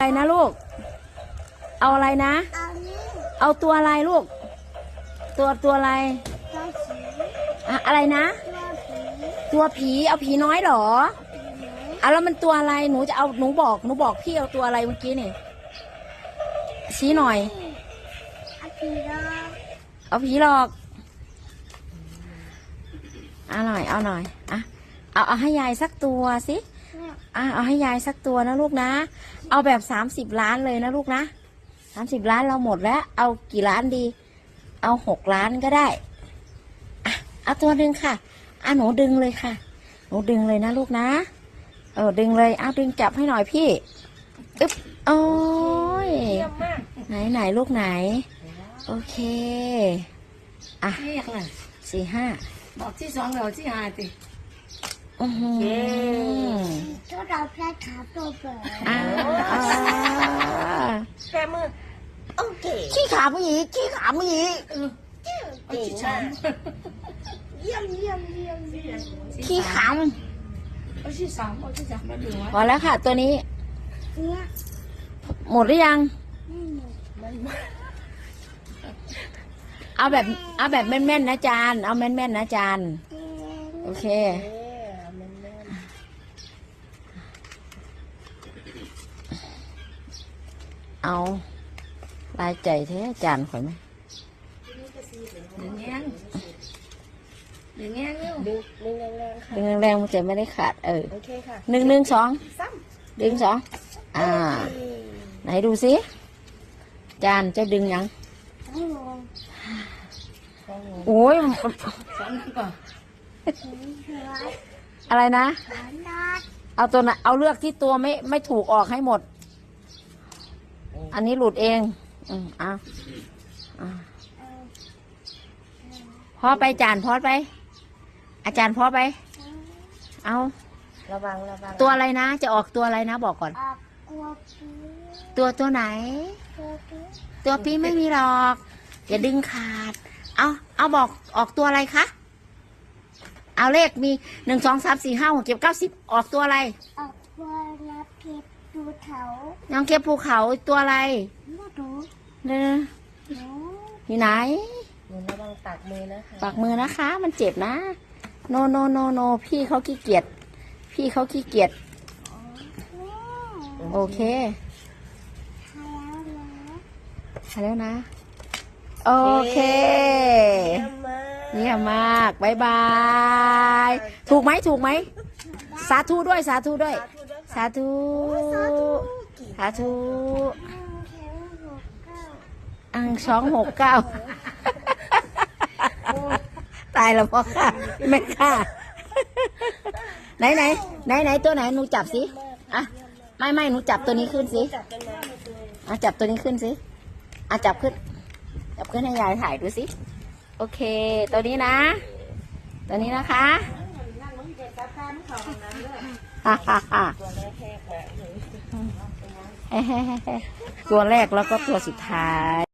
นะลูก เอาอะไรนะ เอานี่เอาตัวอะไรลูก ตัวตัวอะไรตัวสีอะอะไรนะ ตัวผีตัวผีเอาผีน้อยเหรอผีไหนอะแล้วมันตัวอะไรหนูจะเอาหนูบอกหนูบอกพี่เอาตัวอะไรเมื่อกี้นี่ชี้หน่อย เอาผีรอเอาผีหลอกเอาหน่อยเอาหน่อยอะเอาเอาให้ยายสักตัวสิเนี่ย อะเอาให้ยายสักตัวนะลูกนะ เอาแบบสามสิบล้านเลยนะลูกนะสามสิบล้านเราหมดแล้ว เอากี่ล้านดี เอาหกล้านก็ได้อะเอาตัวดึงค่ะอะหนูดึงเลยค่ะ หนูดึงเลยนะลูกนะ เออดึงเลยเอาดึงจับให้หน่อยพี่อึ๊บโอ้ยเยี่ยมมากไหนไหนลูกไหน โอเค อะนี่ยังไงสี่ห้าบอกที่สองเราที่ห้าติ อือหือเย้ตัวเราแพ้ขาตัวเปิดอ่าอ่าแก้มือโอเคขี้ขาผู้หญิงขี้ขาผู้หญิงเออเอาที่สามเยี่ยมเยี่ยมเยี่ยมเยี่ยมขี้ขเอาที่สามเอาที่สามมาดูำพว่าอแล้วค่ะ ตัวนี้เนี่ยหมดหรือยังไม่หมดมันมาเอาแบบ เอาแบบแม่นๆนะจาน เอาแม่นๆนะจานเอ๊ะโอเค เอ๊ะมันแน่น เอาลายใจแท้จานข่อยไหมดึงแง้งดึงแง้งอยู่ดึงดึงแรงๆค่ะดึงแรงๆมันจะไม่ได้ขาดเออโอเคค่ะหนึ่งหนึ่งสองซ้ดึงสองอ่าำไหนดูสิจานจะดึงยังไม่ลงโอ้ยสองก่อนถึงเชืออะไรนะขานนัดเอาตัวนะเอาเลือกที่ตัวไม่ไม่ถูกออกให้หมด อันนี้หลุดเอง อืมเอาเอาเออพอไปจานพอไป อาจารย์พอไป เอาระวังระวังตัวอะไรนะ จะออกตัวอะไรนะบอกก่อน ออกกลัวผีตัวตัวไหน กลัวผีตัวปีไม่มีหรอก อย่าดึงขาด เอาเอาบอกออกตัวอะไรคะ เอาเลขมีหนึ่งสองสามสี่ห้าหกเจ็ดเก้าสิบออกตัวอะไร ออกกลัวรับเก็ บดูเถาน้องเก็บภูเขาตัวอะไรไม่ดูเนี่ยหนูอยู่ไหน หนูระวังตักมือนะคะ ปากมือนะคะ มันเจ็บนะ โนโนโนโนพี่เขาขี้เกียจพี่เขาขี้เกียจแม่โอเคใครแล้วนะไปแล้วนะ โอเค เยี่ยมมากเยี่ยมมากบายบาย ถูกไหมถูกไหม สาธุด้วยสาธุด้วย สาธุ สาธุหนึ่งแถวหกเก้าอังสองหกเก้าตายแล้วพ่อค่ะแม่ค่ะ ไหนไหนไหนไหนตัวไหนหนูจับสิอะไม่ไม่หนูจับตัวนี้ขึ้นสิจับกันมาอะจับตัวนี้ขึ้นสิอะจับขึ้น จับขึ้นให้ยายถ่ายดูสิโอเค ตัวนี้นะ ตัวนี้นะคะ ฮ่าฮ่าฮ่าตัวแรกแหกมาตัวแรกแล้วก็ตัวสุดท้าย